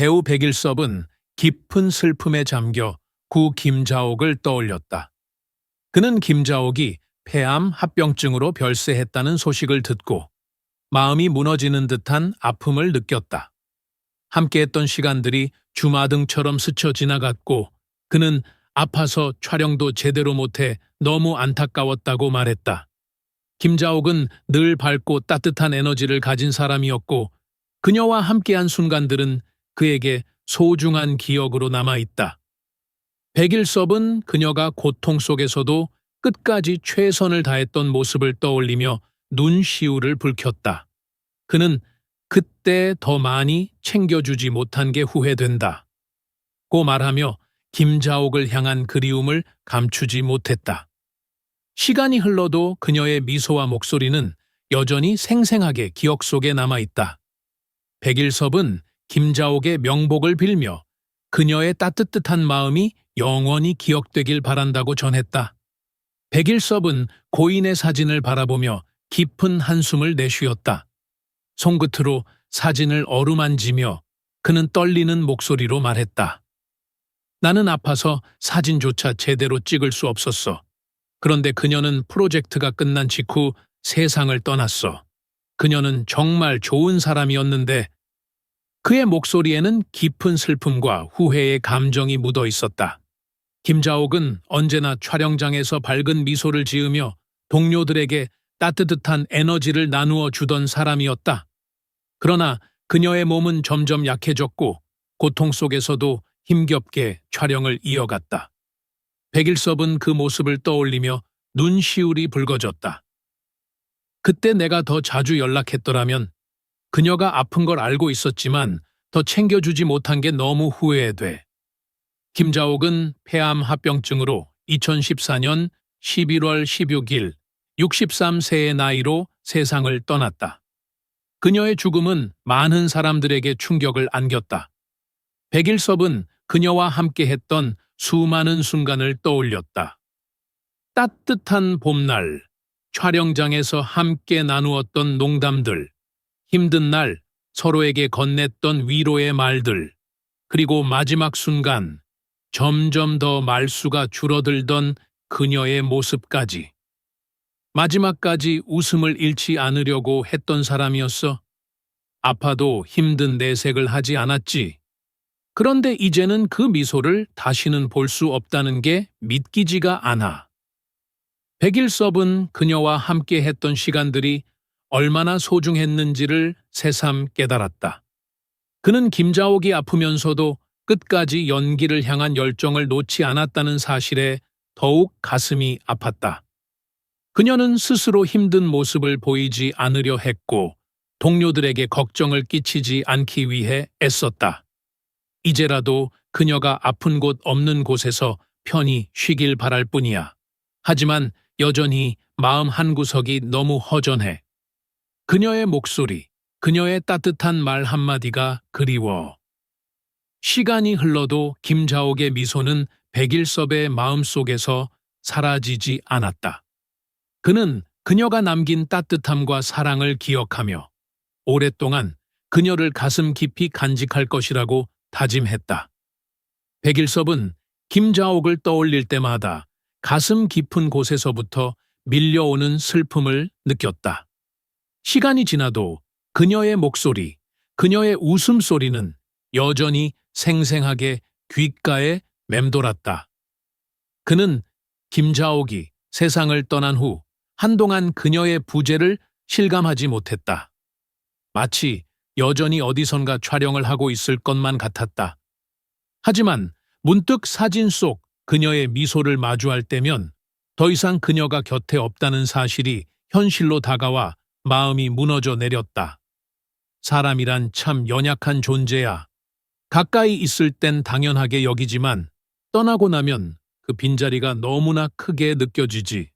배우 백일섭은 깊은 슬픔에 잠겨 구 김자옥을 떠올렸다. 그는 김자옥이 폐암 합병증으로 별세했다는 소식을 듣고 마음이 무너지는 듯한 아픔을 느꼈다. 함께했던 시간들이 주마등처럼 스쳐 지나갔고 그는 아파서 촬영도 제대로 못해 너무 안타까웠다고 말했다. 김자옥은 늘 밝고 따뜻한 에너지를 가진 사람이었고 그녀와 함께한 순간들은 그에게 소중한 기억으로 남아있다. 백일섭은 그녀가 고통 속에서도 끝까지 최선을 다했던 모습을 떠올리며 눈시울을 붉혔다. 그는 그때 더 많이 챙겨주지 못한 게 후회된다. 고 말하며 김자옥을 향한 그리움을 감추지 못했다. 시간이 흘러도 그녀의 미소와 목소리는 여전히 생생하게 기억 속에 남아있다. 백일섭은 김자옥의 명복을 빌며 그녀의 따뜻한 마음이 영원히 기억되길 바란다고 전했다. 백일섭은 고인의 사진을 바라보며 깊은 한숨을 내쉬었다. 손끝으로 사진을 어루만지며 그는 떨리는 목소리로 말했다. 나는 아파서 사진조차 제대로 찍을 수 없었어. 그런데 그녀는 프로젝트가 끝난 직후 세상을 떠났어. 그녀는 정말 좋은 사람이었는데 그의 목소리에는 깊은 슬픔과 후회의 감정이 묻어 있었다. 김자옥은 언제나 촬영장에서 밝은 미소를 지으며 동료들에게 따뜻한 에너지를 나누어 주던 사람이었다. 그러나 그녀의 몸은 점점 약해졌고 고통 속에서도 힘겹게 촬영을 이어갔다. 백일섭은 그 모습을 떠올리며 눈시울이 붉어졌다. 그때 내가 더 자주 연락했더라면 그녀가 아픈 걸 알고 있었지만 더 챙겨주지 못한 게 너무 후회돼. 김자옥은 폐암 합병증으로 2014년 11월 16일 63세의 나이로 세상을 떠났다. 그녀의 죽음은 많은 사람들에게 충격을 안겼다. 백일섭은 그녀와 함께했던 수많은 순간을 떠올렸다. 따뜻한 봄날, 촬영장에서 함께 나누었던 농담들, 힘든 날 서로에게 건넸던 위로의 말들, 그리고 마지막 순간 점점 더 말수가 줄어들던 그녀의 모습까지. 마지막까지 웃음을 잃지 않으려고 했던 사람이었어. 아파도 힘든 내색을 하지 않았지. 그런데 이제는 그 미소를 다시는 볼 수 없다는 게 믿기지가 않아. 백일섭은 그녀와 함께 했던 시간들이 얼마나 소중했는지를 새삼 깨달았다. 그는 김자옥이 아프면서도 끝까지 연기를 향한 열정을 놓지 않았다는 사실에 더욱 가슴이 아팠다. 그녀는 스스로 힘든 모습을 보이지 않으려 했고 동료들에게 걱정을 끼치지 않기 위해 애썼다. 이제라도 그녀가 아픈 곳 없는 곳에서 편히 쉬길 바랄 뿐이야. 하지만 여전히 마음 한구석이 너무 허전해. 그녀의 목소리, 그녀의 따뜻한 말 한마디가 그리워. 시간이 흘러도 김자옥의 미소는 백일섭의 마음속에서 사라지지 않았다. 그는 그녀가 남긴 따뜻함과 사랑을 기억하며 오랫동안 그녀를 가슴 깊이 간직할 것이라고 다짐했다. 백일섭은 김자옥을 떠올릴 때마다 가슴 깊은 곳에서부터 밀려오는 슬픔을 느꼈다. 시간이 지나도 그녀의 목소리, 그녀의 웃음소리는 여전히 생생하게 귓가에 맴돌았다. 그는 김자옥이 세상을 떠난 후 한동안 그녀의 부재를 실감하지 못했다. 마치 여전히 어디선가 촬영을 하고 있을 것만 같았다. 하지만 문득 사진 속 그녀의 미소를 마주할 때면 더 이상 그녀가 곁에 없다는 사실이 현실로 다가와 마음이 무너져 내렸다. 사람이란 참 연약한 존재야. 가까이 있을 땐 당연하게 여기지만 떠나고 나면 그 빈자리가 너무나 크게 느껴지지.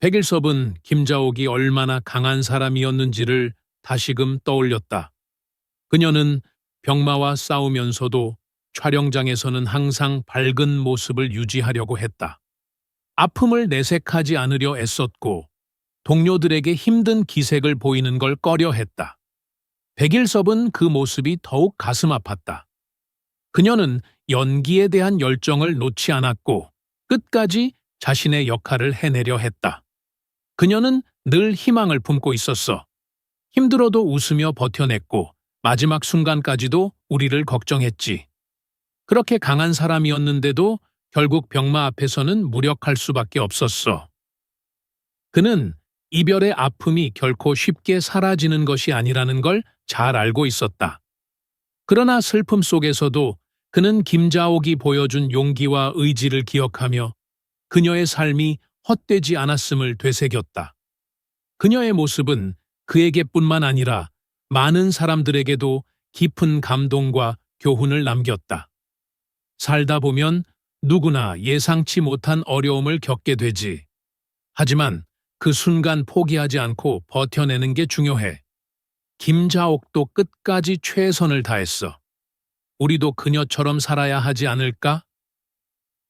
백일섭은 김자옥이 얼마나 강한 사람이었는지를 다시금 떠올렸다. 그녀는 병마와 싸우면서도 촬영장에서는 항상 밝은 모습을 유지하려고 했다. 아픔을 내색하지 않으려 애썼고 동료들에게 힘든 기색을 보이는 걸 꺼려 했다. 백일섭은 그 모습이 더욱 가슴 아팠다. 그녀는 연기에 대한 열정을 놓지 않았고 끝까지 자신의 역할을 해내려 했다. 그녀는 늘 희망을 품고 있었어. 힘들어도 웃으며 버텨냈고 마지막 순간까지도 우리를 걱정했지. 그렇게 강한 사람이었는데도 결국 병마 앞에서는 무력할 수밖에 없었어. 그는 이별의 아픔이 결코 쉽게 사라지는 것이 아니라는 걸 잘 알고 있었다. 그러나 슬픔 속에서도 그는 김자옥이 보여준 용기와 의지를 기억하며 그녀의 삶이 헛되지 않았음을 되새겼다. 그녀의 모습은 그에게뿐만 아니라 많은 사람들에게도 깊은 감동과 교훈을 남겼다. 살다 보면 누구나 예상치 못한 어려움을 겪게 되지. 하지만 그 순간 포기하지 않고 버텨내는 게 중요해. 김자옥도 끝까지 최선을 다했어. 우리도 그녀처럼 살아야 하지 않을까?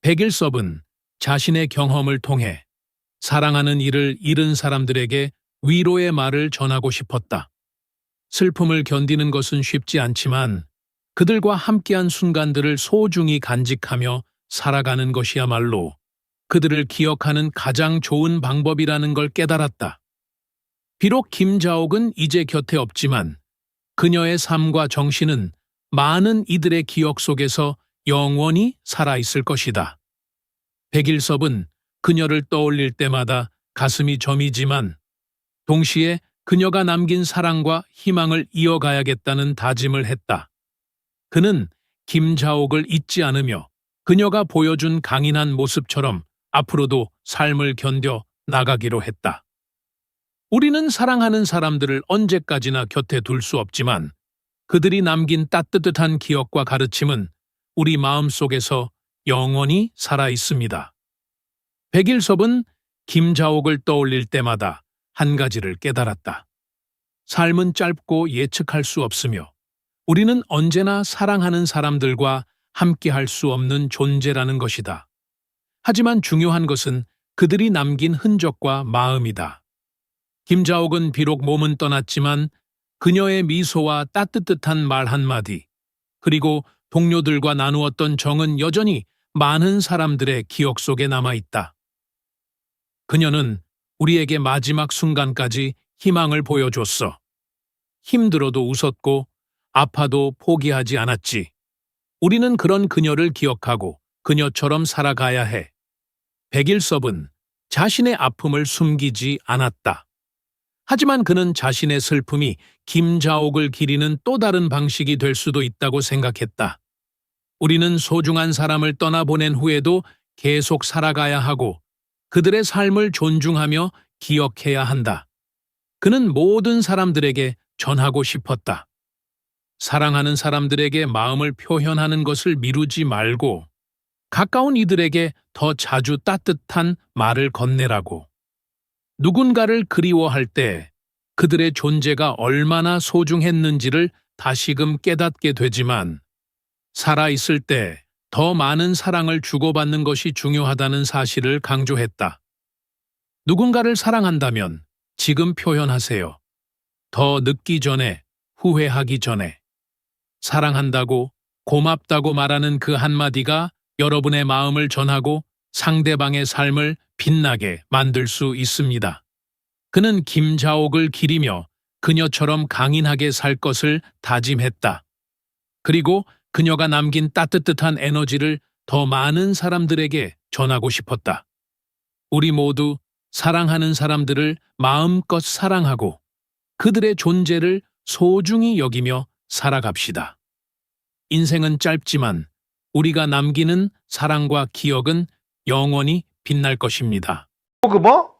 백일섭은 자신의 경험을 통해 사랑하는 이를 잃은 사람들에게 위로의 말을 전하고 싶었다. 슬픔을 견디는 것은 쉽지 않지만 그들과 함께한 순간들을 소중히 간직하며 살아가는 것이야말로 그들을 기억하는 가장 좋은 방법이라는 걸 깨달았다. 비록 김자옥은 이제 곁에 없지만 그녀의 삶과 정신은 많은 이들의 기억 속에서 영원히 살아있을 것이다. 백일섭은 그녀를 떠올릴 때마다 가슴이 저미지만 동시에 그녀가 남긴 사랑과 희망을 이어가야겠다는 다짐을 했다. 그는 김자옥을 잊지 않으며 그녀가 보여준 강인한 모습처럼 앞으로도 삶을 견뎌 나가기로 했다. 우리는 사랑하는 사람들을 언제까지나 곁에 둘 수 없지만 그들이 남긴 따뜻한 기억과 가르침은 우리 마음 속에서 영원히 살아 있습니다. 백일섭은 김자옥을 떠올릴 때마다 한 가지를 깨달았다. 삶은 짧고 예측할 수 없으며 우리는 언제나 사랑하는 사람들과 함께 할 수 없는 존재라는 것이다. 하지만 중요한 것은 그들이 남긴 흔적과 마음이다. 김자옥은 비록 몸은 떠났지만 그녀의 미소와 따뜻한 말 한마디, 그리고 동료들과 나누었던 정은 여전히 많은 사람들의 기억 속에 남아있다. 그녀는 우리에게 마지막 순간까지 희망을 보여줬어. 힘들어도 웃었고 아파도 포기하지 않았지. 우리는 그런 그녀를 기억하고 그녀처럼 살아가야 해. 백일섭은 자신의 아픔을 숨기지 않았다. 하지만 그는 자신의 슬픔이 김자옥을 기리는 또 다른 방식이 될 수도 있다고 생각했다. 우리는 소중한 사람을 떠나보낸 후에도 계속 살아가야 하고 그들의 삶을 존중하며 기억해야 한다. 그는 모든 사람들에게 전하고 싶었다. 사랑하는 사람들에게 마음을 표현하는 것을 미루지 말고 가까운 이들에게 더 자주 따뜻한 말을 건네라고. 누군가를 그리워할 때 그들의 존재가 얼마나 소중했는지를 다시금 깨닫게 되지만 살아있을 때 더 많은 사랑을 주고받는 것이 중요하다는 사실을 강조했다. 누군가를 사랑한다면 지금 표현하세요. 더 늦기 전에, 후회하기 전에. 사랑한다고, 고맙다고 말하는 그 한마디가 여러분의 마음을 전하고 상대방의 삶을 빛나게 만들 수 있습니다. 그는 김자옥을 기리며 그녀처럼 강인하게 살 것을 다짐했다. 그리고 그녀가 남긴 따뜻한 에너지를 더 많은 사람들에게 전하고 싶었다. 우리 모두 사랑하는 사람들을 마음껏 사랑하고 그들의 존재를 소중히 여기며 살아갑시다. 인생은 짧지만 우리가 남기는 사랑과 기억은 영원히 빛날 것입니다. 그 뭐?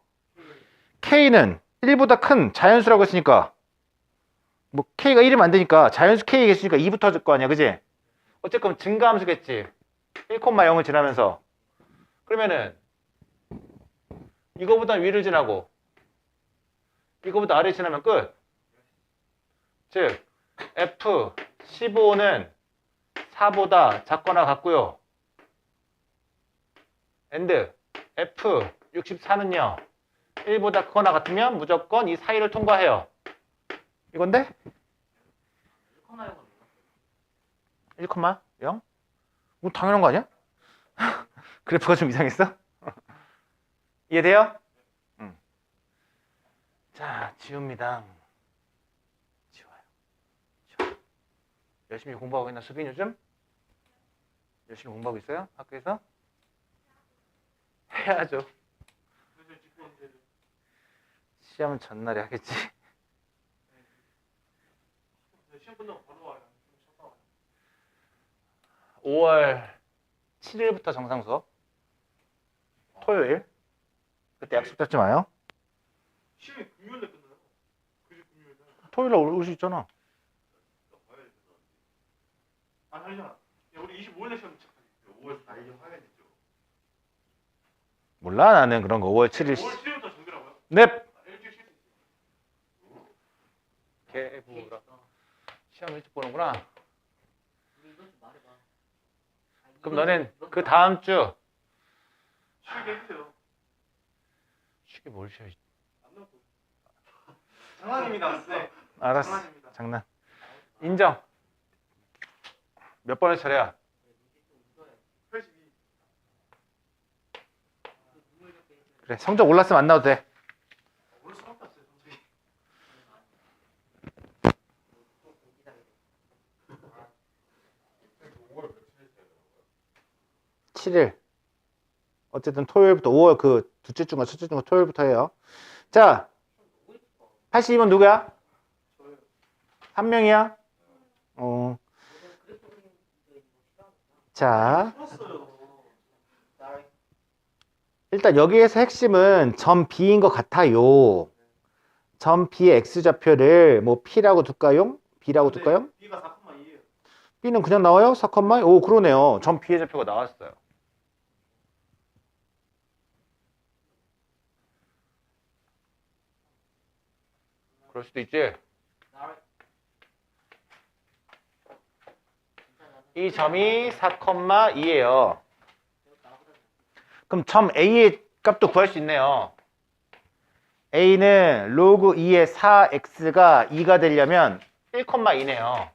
K는 1보다 큰 자연수라고 했으니까 뭐 K가 1이면 안 되니까 자연수 K가 있으니까 2 붙어질 거 아니야 그지? 어쨌건 증가함수겠지 1,0을 지나면서 그러면은 이거보다 위를 지나고 이거보다 아래를 지나면 끝. 즉 F 15는 4보다 작거나 같고요. and F 64는요. 1보다 크거나 같으면 무조건 이 사이를 통과해요. 이건데? 1,0? 뭐 당연한 거 아니야? 그래프가 좀 이상했어? 이해돼요? 응. 자, 지웁니다. 지워요. 지워요. 열심히 공부하고 있나, 수빈 요즘? 열심히 공부하고 있어요? 학교에서? 해야죠. 시험은 전날에 하겠지. 시험 끝나고 바로 와요. 5월 7일부터 정상 수업. 토요일. 그때 약속 잡지 마요. 시험이 금요일에 끝나요. 그지 금요일에. 토요일 날올수 있잖아. 아 아니야. 야, 우리 25일에 시험 시작하지. 5월 4일 화요일이죠. 몰라 나는 그런 거 5월 7일. 5월 7일부터 정규라고요? 넵. 아, 일주일 쉴수 있어요. 개부라. 시험 일찍 보는구나. 그럼 너넨 그 다음 주 쉬게 해주세요. 쉬게 뭘 쉬어? 안 나고. 장난입니다. 네. 알았어. 장난. 인정. 몇 번의 차례야? 82. 그래 성적 올랐으면 안 나와도 돼. 오늘 수업 봤어요. 성적이. 7일. 어쨌든 토요일부터 5월 그 둘째 주인가 첫째 주인가 토요일부터 해요. 자, 82번 누구야? 한 명이야? 어. 자. 일단 여기에서 핵심은 점 B인 것 같아요. 점 B의 X좌표를 뭐 P라고 둘까요? B라고 둘까요? B가 4,2예요. B는 그냥 나와요? 4컴마? 오, 그러네요. 점 B의 좌표가 나왔어요. 그럴 수도 있지. 이 점이 4,2예요. 그럼 점 A의 값도 구할 수 있네요. A는 로그 2의 4x가 2가 되려면 1,2네요.